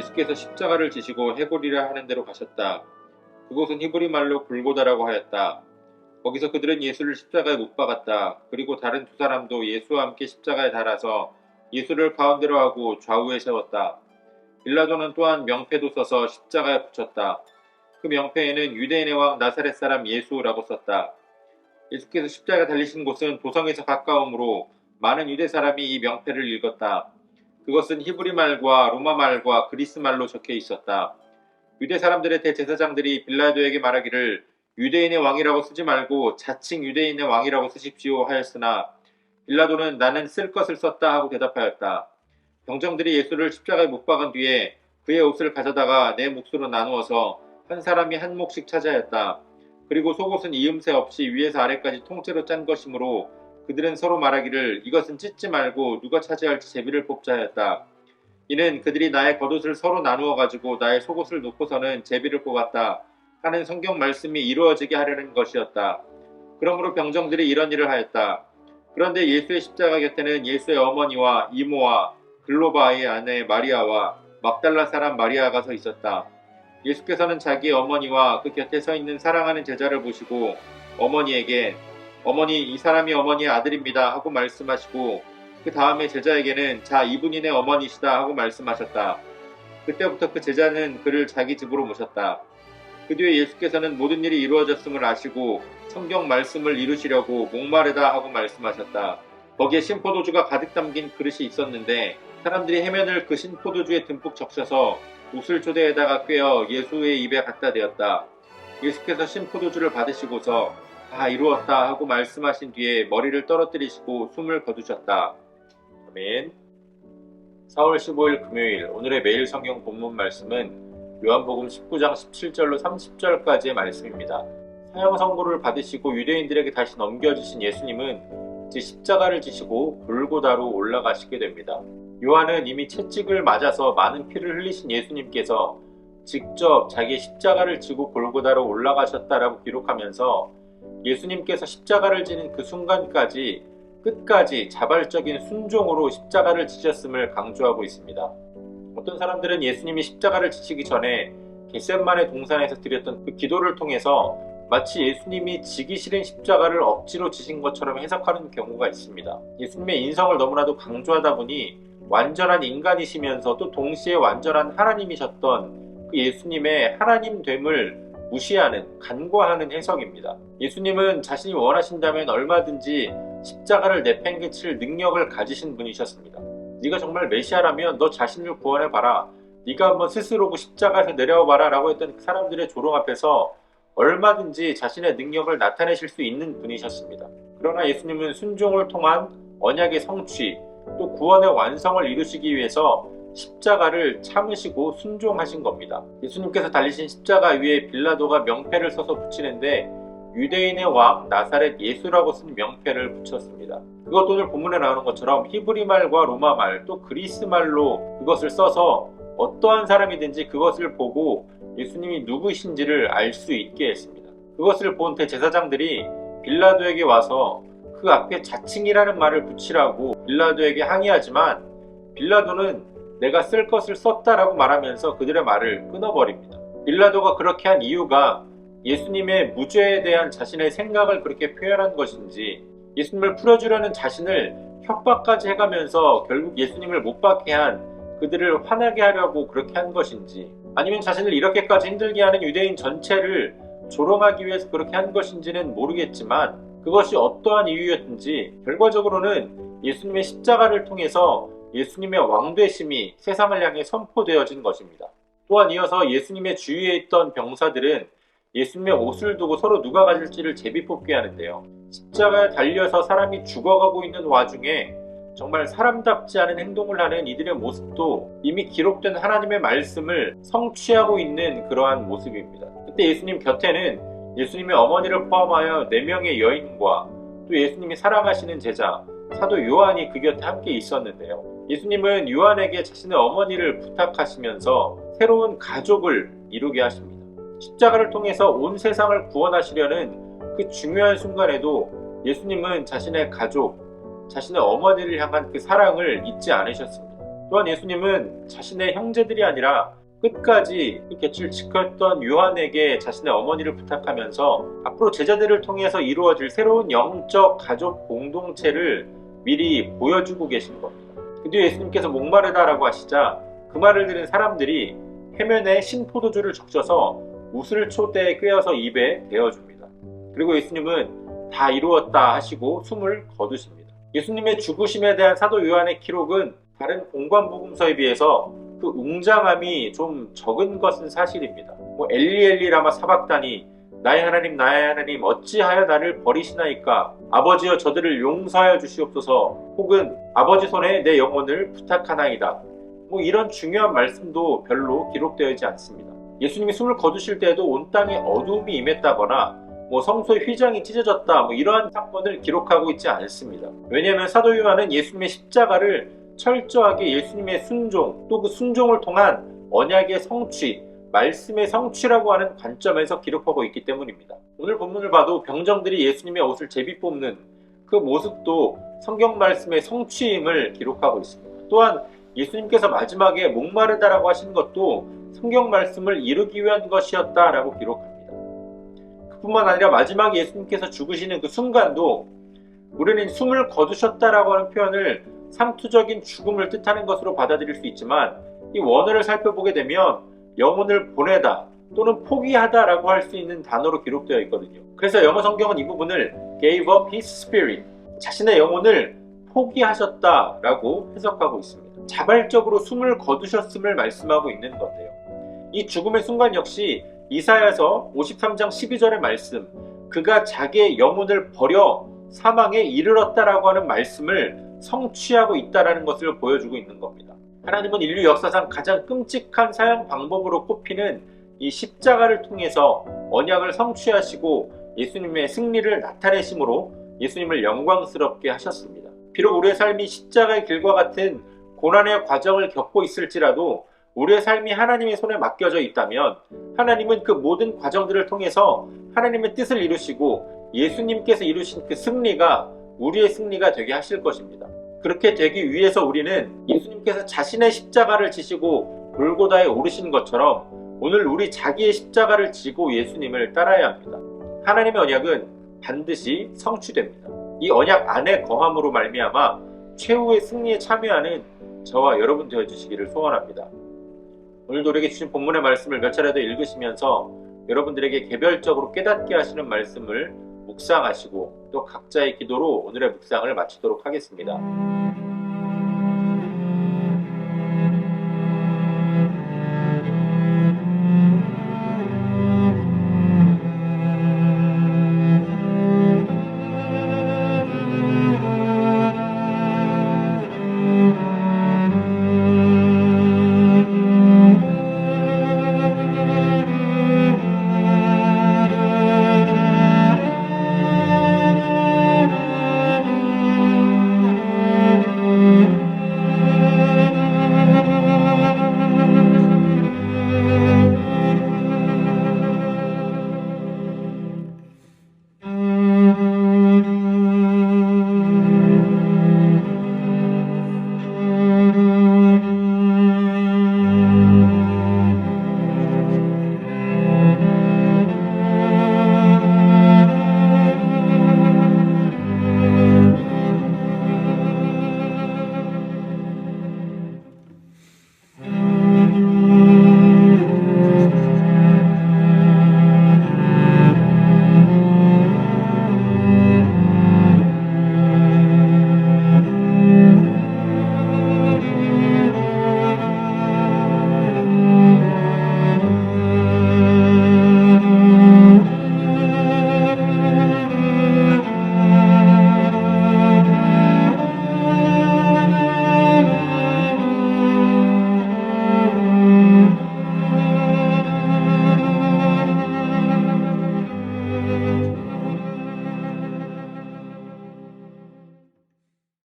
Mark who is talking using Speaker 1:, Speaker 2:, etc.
Speaker 1: 예수께서 십자가를 지시고 해골이라 하는 데로 가셨다. 그곳은 히브리 말로 골고다라고 하였다. 거기서 그들은 예수를 십자가에 못 박았다. 그리고 다른 두 사람도 예수와 함께 십자가에 달아서 예수를 가운데로 하고 좌우에 세웠다. 빌라도는 또한 명패도 써서 십자가에 붙였다. 그 명패에는 유대인의 왕 나사렛 사람 예수라고 썼다. 예수께서 십자가에 달리신 곳은 도성에서 가까우므로 많은 유대 사람이 이 명패를 읽었다. 그것은 히브리 말과 로마 말과 그리스 말로 적혀 있었다. 유대 사람들의 대제사장들이 빌라도에게 말하기를 유대인의 왕이라고 쓰지 말고 자칭 유대인의 왕이라고 쓰십시오 하였으나 빌라도는 나는 쓸 것을 썼다 하고 대답하였다. 병정들이 예수를 십자가에 못 박은 뒤에 그의 옷을 가져다가 내 몫으로 나누어서 한 사람이 한 몫씩 차지하였다. 그리고 속옷은 이음새 없이 위에서 아래까지 통째로 짠 것이므로 그들은 서로 말하기를 이것은 찢지 말고 누가 차지할지 제비를 뽑자 하였다. 이는 그들이 나의 겉옷을 서로 나누어 가지고 나의 속옷을 놓고서는 제비를 뽑았다 하는 성경 말씀이 이루어지게 하려는 것이었다. 그러므로 병정들이 이런 일을 하였다. 그런데 예수의 십자가 곁에는 예수의 어머니와 이모와 글로바의 아내 마리아와 막달라 사람 마리아가 서 있었다. 예수께서는 자기 어머니와 그 곁에 서 있는 사랑하는 제자를 보시고 어머니에게 어머니 이 사람이 어머니의 아들입니다 하고 말씀하시고 그 다음에 제자에게는 자 이분이 내 어머니시다 하고 말씀하셨다. 그때부터 그 제자는 그를 자기 집으로 모셨다. 그 뒤에 예수께서는 모든 일이 이루어졌음을 아시고 성경 말씀을 이루시려고 목마르다 하고 말씀하셨다. 거기에 신포도주가 가득 담긴 그릇이 있었는데 사람들이 해면을 그 신포도주에 듬뿍 적셔서 우슬초대에다가 꿰어 예수의 입에 갖다 대었다. 예수께서 신포도주를 받으시고서 다 이루었다 하고 말씀하신 뒤에 머리를 떨어뜨리시고 숨을 거두셨다. 아멘. 4월 15일 금요일 오늘의 매일 성경 본문 말씀은 요한복음 19장 17절로 30절까지의 말씀입니다. 사형 선고를 받으시고 유대인들에게 다시 넘겨주신 예수님은 이제 십자가를 지시고 골고다로 올라가시게 됩니다. 요한은 이미 채찍을 맞아서 많은 피를 흘리신 예수님께서 직접 자기 십자가를 지고 골고다로 올라가셨다라고 기록하면서 예수님께서 십자가를 지는 그 순간까지 끝까지 자발적인 순종으로 십자가를 지셨음을 강조하고 있습니다. 어떤 사람들은 예수님이 십자가를 지시기 전에 겟셋만의 동산에서 드렸던 그 기도를 통해서 마치 예수님이 지기 싫은 십자가를 억지로 지신 것처럼 해석하는 경우가 있습니다. 예수님의 인성을 너무나도 강조하다 보니 완전한 인간이시면서도 동시에 완전한 하나님이셨던 그 예수님의 하나님 됨을 무시하는 간과하는 해석입니다. 예수님은 자신이 원하신다면 얼마든지 십자가를 내팽개칠 능력을 가지신 분이셨습니다. 네가 정말 메시아라면 너 자신을 구원해 봐라. 네가 한번 스스로 그 십자가에서 내려와 봐라 라고 했던 그 사람들의 조롱 앞에서 얼마든지 자신의 능력을 나타내실 수 있는 분이셨습니다. 그러나 예수님은 순종을 통한 언약의 성취 또 구원의 완성을 이루시기 위해서 십자가를 참으시고 순종하신 겁니다. 예수님께서 달리신 십자가 위에 빌라도가 명패를 써서 붙이는데 유대인의 왕 나사렛 예수라고 쓴 명패를 붙였습니다. 그것 오늘 본문에 나오는 것처럼 히브리 말과 로마 말 또 그리스 말로 그것을 써서 어떠한 사람이든지 그것을 보고 예수님이 누구신지를 알 수 있게 했습니다. 그것을 본 대제사장들이 빌라도에게 와서 그 앞에 자칭이라는 말을 붙이라고 빌라도에게 항의하지만 빌라도는 내가 쓸 것을 썼다라고 말하면서 그들의 말을 끊어버립니다. 빌라도가 그렇게 한 이유가 예수님의 무죄에 대한 자신의 생각을 그렇게 표현한 것인지 예수님을 풀어주려는 자신을 협박까지 해가면서 결국 예수님을 못 받게 한 그들을 화나게 하려고 그렇게 한 것인지 아니면 자신을 이렇게까지 힘들게 하는 유대인 전체를 조롱하기 위해서 그렇게 한 것인지는 모르겠지만 그것이 어떠한 이유였든지 결과적으로는 예수님의 십자가를 통해서 예수님의 왕되심이 세상을 향해 선포되어진 것입니다. 또한 이어서 예수님의 주위에 있던 병사들은 예수님의 옷을 두고 서로 누가 가질지를 제비 뽑게 하는데요. 십자가에 달려서 사람이 죽어가고 있는 와중에 정말 사람답지 않은 행동을 하는 이들의 모습도 이미 기록된 하나님의 말씀을 성취하고 있는 그러한 모습입니다. 그때 예수님 곁에는 예수님의 어머니를 포함하여 4명의 여인과 또 예수님이 사랑하시는 제자 사도 요한이 그 곁에 함께 있었는데요. 예수님은 요한에게 자신의 어머니를 부탁하시면서 새로운 가족을 이루게 하십니다. 십자가를 통해서 온 세상을 구원하시려는 그 중요한 순간에도 예수님은 자신의 가족, 자신의 어머니를 향한 그 사랑을 잊지 않으셨습니다. 또한 예수님은 자신의 형제들이 아니라 끝까지 그 곁을 지켰던 요한에게 자신의 어머니를 부탁하면서 앞으로 제자들을 통해서 이루어질 새로운 영적 가족 공동체를 미리 보여주고 계신 겁니다. 그 뒤에 예수님께서 목마르다라고 하시자 그 말을 들은 사람들이 해면에 신포도주를 적셔서 우슬 초대에 꿰어서 입에 대어줍니다. 그리고 예수님은 다 이루었다 하시고 숨을 거두십니다. 예수님의 죽으심에 대한 사도 요한의 기록은 다른 공관복음서에 비해서 그 웅장함이 좀 적은 것은 사실입니다. 뭐 엘리 엘리 라마 사박다니 나의 하나님 나의 하나님 어찌하여 나를 버리시나이까 아버지여 저들을 용서하여 주시옵소서 혹은 아버지 손에 내 영혼을 부탁하나이다 뭐 이런 중요한 말씀도 별로 기록되어 있지 않습니다. 예수님이 숨을 거두실 때에도 온 땅에 어둠이 임했다거나 뭐 성소의 휘장이 찢어졌다 뭐 이러한 사건을 기록하고 있지 않습니다. 왜냐하면 사도 요한은 예수님의 십자가를 철저하게 예수님의 순종 또 그 순종을 통한 언약의 성취 말씀의 성취라고 하는 관점에서 기록하고 있기 때문입니다. 오늘 본문을 봐도 병정들이 예수님의 옷을 제비 뽑는 그 모습도 성경 말씀의 성취임을 기록하고 있습니다. 또한 예수님께서 마지막에 목마르다라고 하신 것도 성경 말씀을 이루기 위한 것이었다라고 기록합니다. 그뿐만 아니라 마지막에 예수님께서 죽으시는 그 순간도 우리는 숨을 거두셨다라고 하는 표현을 상투적인 죽음을 뜻하는 것으로 받아들일 수 있지만 이 원어를 살펴보게 되면 영혼을 보내다 또는 포기하다라고 할 수 있는 단어로 기록되어 있거든요. 그래서 영어 성경은 이 부분을 gave up his spirit 자신의 영혼을 포기하셨다라고 해석하고 있습니다. 자발적으로 숨을 거두셨음을 말씀하고 있는 건데요. 이 죽음의 순간 역시 이사야서 53장 12절의 말씀 그가 자기의 영혼을 버려 사망에 이르렀다라고 하는 말씀을 성취하고 있다라는 것을 보여주고 있는 겁니다. 하나님은 인류 역사상 가장 끔찍한 사형 방법으로 꼽히는 이 십자가를 통해서 언약을 성취하시고 예수님의 승리를 나타내심으로 예수님을 영광스럽게 하셨습니다. 비록 우리의 삶이 십자가의 길과 같은 고난의 과정을 겪고 있을지라도 우리의 삶이 하나님의 손에 맡겨져 있다면 하나님은 그 모든 과정들을 통해서 하나님의 뜻을 이루시고 예수님께서 이루신 그 승리가 우리의 승리가 되게 하실 것입니다. 그렇게 되기 위해서 우리는 예수님께서 자신의 십자가를 지시고 골고다에 오르신 것처럼 오늘 우리 자기의 십자가를 지고 예수님을 따라야 합니다. 하나님의 언약은 반드시 성취됩니다. 이 언약 안에 거함으로 말미암아 최후의 승리에 참여하는 저와 여러분 되어 주시기를 소원합니다. 오늘도 우리에게 주신 본문의 말씀을 몇 차례 더 읽으시면서 여러분들에게 개별적으로 깨닫게 하시는 말씀을 묵상하시고 또 각자의 기도로 오늘의 묵상을 마치도록 하겠습니다.